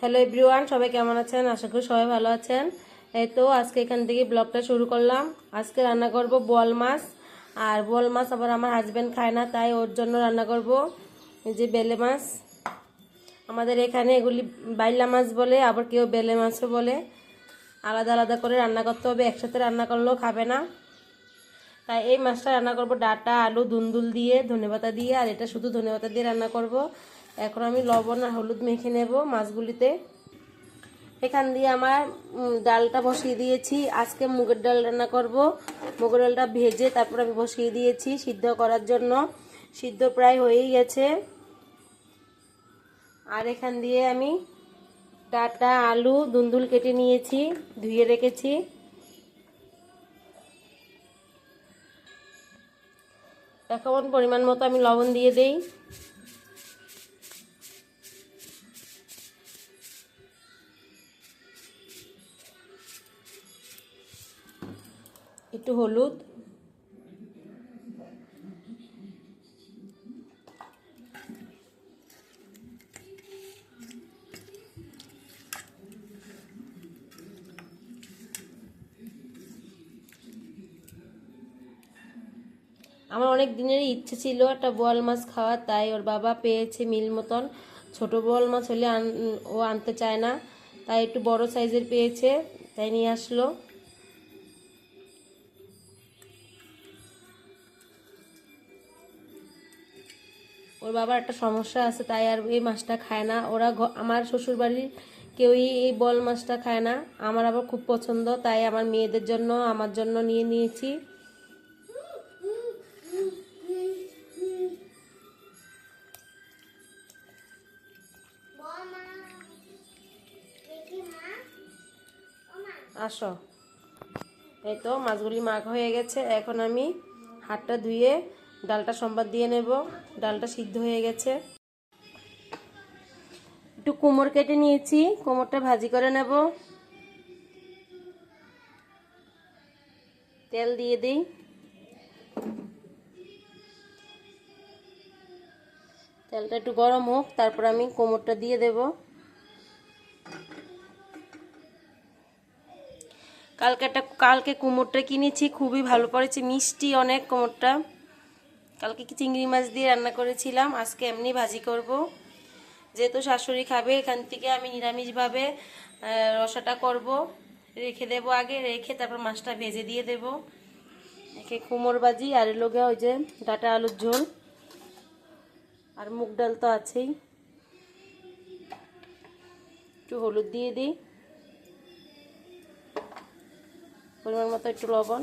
Hello everyone সবাই কেমন আছেন? আশা করি সবাই ভালো আছেন। এই তো, আজকে এখান থেকে ব্লগটা শুরু করলাম। আজকে রান্না করব বোয়াল মাছ। আর বোয়াল মাছ আবার আমার হাজব্যান্ড খায় না, তাই ওর জন্য রান্না করব। এই যে বেলে মাছ। আমাদের এখানে এগুলি বাইলা মাছ বলে, আবার কেউ বেলে মাছও বলে। আলাদা আলাদা করে রান্না করতে হবে, একসাথে রান্না করলেও খাবে না। তাই এই মাছটা রান্না করব ডাটা, আলু, দুন্দুল দিয়ে, ধনেপাতা দিয়ে। আর এটা শুধু ধনেপাতা দিয়ে রান্না করব। এখন আমি লবণ আর হলুদ মেখে নেব মাছগুলিতে। এখান দিয়ে আমার ডালটা বসিয়ে দিয়েছি। আজকে মুগের ডাল রান্না করব। মুগের ডালটা ভেজে তারপর আমি বসিয়ে দিয়েছি সিদ্ধ করার জন্য। সিদ্ধ প্রায় হয়েই গেছে। আর এখান দিয়ে আমি ডাটা, আলু, দুন্দুল কেটে নিয়েছি, ধুয়ে রেখেছি। এখন পরিমাণ মতো আমি লবণ দিয়ে দেই। হলুদ। আমার অনেক দিনেরই ইচ্ছে ছিল একটা বোয়াল মাছ খাওয়ার, তাই ওর বাবা পেয়েছে মিল মতন। ছোট বোয়াল মাছ হলে ও আনতে চায় না, তাই একটু বড় সাইজের পেয়েছে, তাই নিয়ে আসলো। বাবার একটা সমস্যা আছে, তাই আর এই মাছটা খায় না। ওরা আমার শ্বশুর বাড়ির কেউই এই বল মাছটা খায় না। আমার আবার খুব পছন্দ, তাই আমার মেয়েদের জন্য, আমার জন্য নিয়ে নিয়েছি। আসো। এই তো, মাছগুলি মাখ হয়ে গেছে। এখন আমি হাতটা ধুয়ে ডালটা সম্বাদ দিয়ে নেব। ডালটা সিদ্ধ হয়ে গেছে। একটু কুমড় কেটে নিয়েছি কুমড়টা ভাজি করে নেব। তেল দিয়ে দিই। তেলটা একটু গরম হোক, তারপর আমি কোমরটা দিয়ে দেবো। কালকে একটা, কালকে কুমোরটা কিনেছি, খুবই ভালো পড়েছে, মিষ্টি অনেক কুমোরটা। কালকে কি চিংড়ি মাছ দিয়ে রান্না করেছিলাম, আজকে এমনি ভাজি করব। যেহেতু শাশুড়ি খাবে, এখান থেকে আমি নিরামিষভাবে রসাটা করব। রেখে দেব আগে, রেখে তারপর মাছটা ভেজে দিয়ে দেব। একে কুমোর ভাজি, আর লোকে ওই যে ডাটা আলুর ঝোল। আর মুগ ডাল তো আছেই। একটু হলুদ দিয়ে দিই। পরিমাণ মতো একটু লবণ।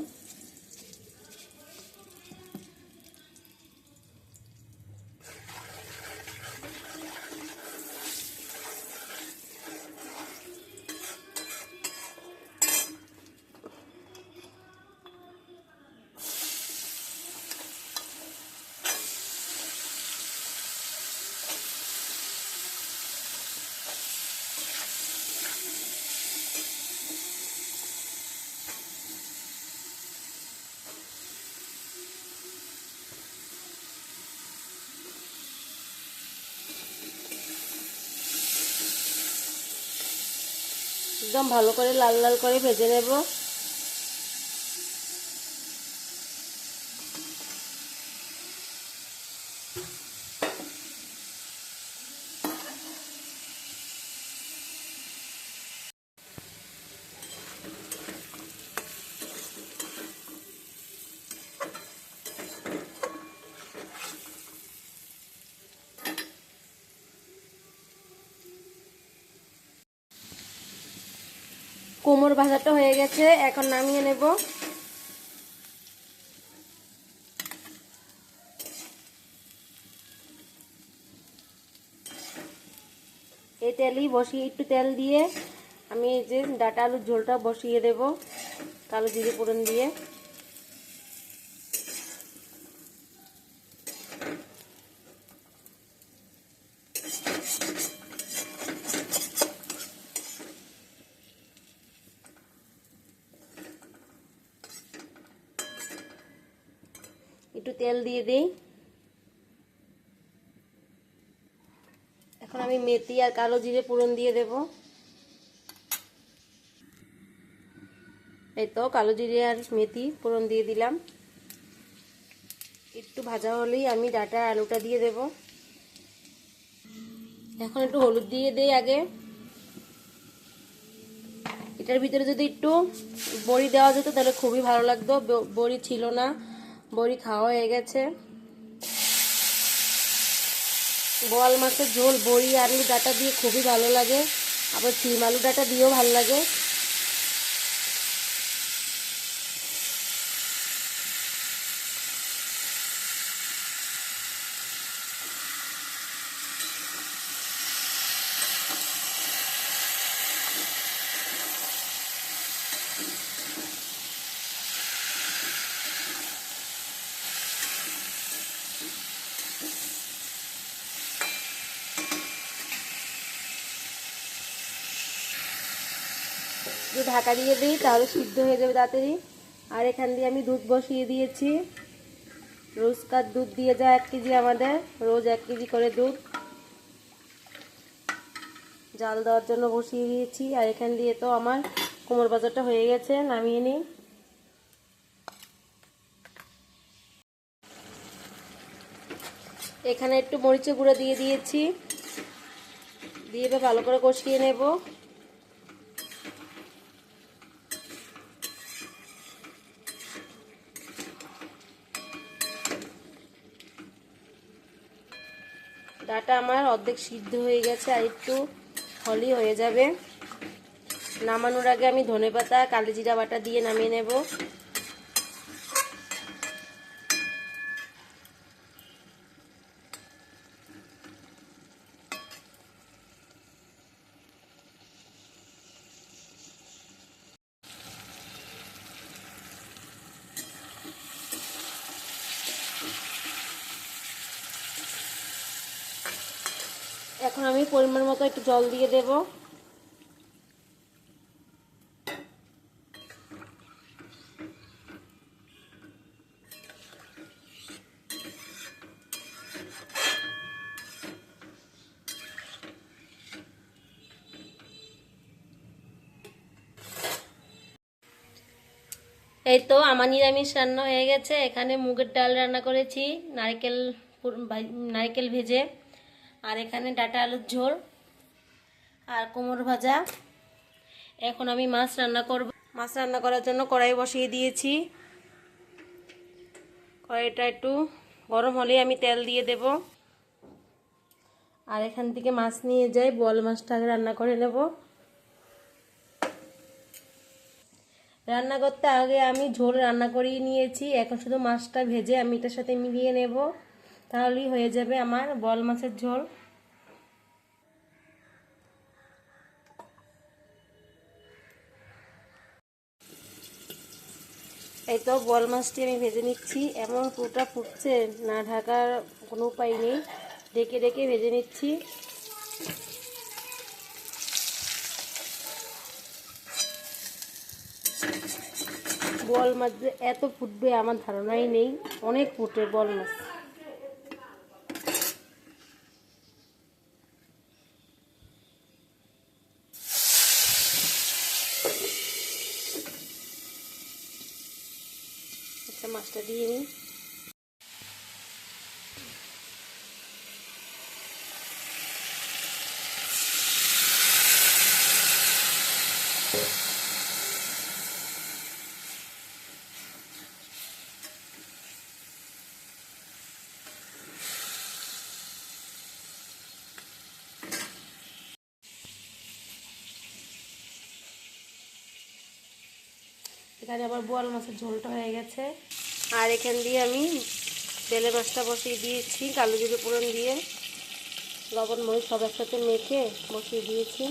একদম ভালো করে লাল লাল করে ভেজে নেব। কোমর ভাজাটা হয়ে গেছে, এখন নামিয়ে নেব। এই তেলই বসিয়ে একটু তেল দিয়ে আমি এই যে ডাটা আলুর ঝোলটা বসিয়ে দেব, কালো জিরে ফোড়ন দিয়ে। একটু তেল দিয়ে দিই। এখন আমি মেথি আর কালো জিরে পুরন দিয়ে দেব। এই তো কালো জিরে আর মেথি পুরন দিয়ে দিলাম। একটু ভাজা হলেই আমি ডাটা আলুটা দিয়ে দেব। এখন একটু হলুদ দিয়ে দেই আগে। এটার ভিতরে যদি একটু বড়ি দেওয়া যেত তাহলে খুবই ভালো লাগতো। বড়ি ছিল না। বড়ি খাওয়া হয়ে গেছে। বোয়াল মাছের ঝোল, বড়ি, আলু ডাটা দিয়ে খুবই ভালো লাগে। আবার সিম আলু ডাটা দিয়েও ভালো লাগে। একটু ঢাকা দিয়ে দিই, তাহলে সিদ্ধ হয়ে যাবে তাড়াতাড়ি। আর এখান দিয়ে আমি দুধ বসিয়ে দিয়েছি। রোজকার দুধ দিয়ে যায় এক কেজি আমাদের, রোজ এক কেজি করে দুধ। জাল দেওয়ার জন্য বসিয়ে দিয়েছি। আর এখান দিয়ে তো আমার কোমর বাজারটা হয়ে গেছে, নামিয়ে নিই। এখানে একটু মরিচের গুঁড়ো দিয়ে দিয়েছি। দিয়ে ভালো করে কষিয়ে নেব। ডাটা আমার অর্ধেক সিদ্ধ হয়ে গেছে আর একটু হলি হয়ে যাবে। নামানোর আগে আমি ধনেপাতা পাতা জিরা বাটা দিয়ে নামিয়ে নেব। এখন আমি পরিমাণ মতো একটু জল দিয়ে দেব। এই তো আমার নিরামিষ রান্না হয়ে গেছে। এখানে মুগের ডাল রান্না করেছি, নারকেল নারকেল ভেজে। আর এখানে ডাটা আলুর ঝোল আর কোমর ভাজা। এখন আমি মাছ রান্না করব। মাছ রান্না করার জন্য কড়াই বসিয়ে দিয়েছি। কড়াইটা একটু গরম হলেই আমি তেল দিয়ে দেব। আর এখান থেকে মাছ নিয়ে যাই, বল মাছটা আগে রান্না করে নেব। রান্না করতে আগে আমি ঝোল রান্না করিয়ে নিয়েছি। এখন শুধু মাছটা ভেজে আমি এটার সাথে মিলিয়ে নেব। তাহলেই হয়ে যাবে আমার বল মাছের ঝোল। এই তো বল মাছটি আমি ভেজে নিচ্ছি। এমন পুরোটা ফুটছে, না ঢাকার কোনো উপায় নেই। ডেকে ডেকে ভেজে নিচ্ছি। বল মাছ যে এত ফুটবে, আমার ধারণাই নেই। অনেক ফুটে বল মাছ। মাছটা দিয়ে নিই। এখানে আবার বোয়াল মাছের ঝোলটা হয়ে গেছে। আর এখান দিয়ে আমি তেলে মাছটা বসিয়ে দিয়েছি, কালো জিরে পুরন দিয়ে। লবণ মরিচ সব একসাথে মেখে বসিয়ে দিয়েছি।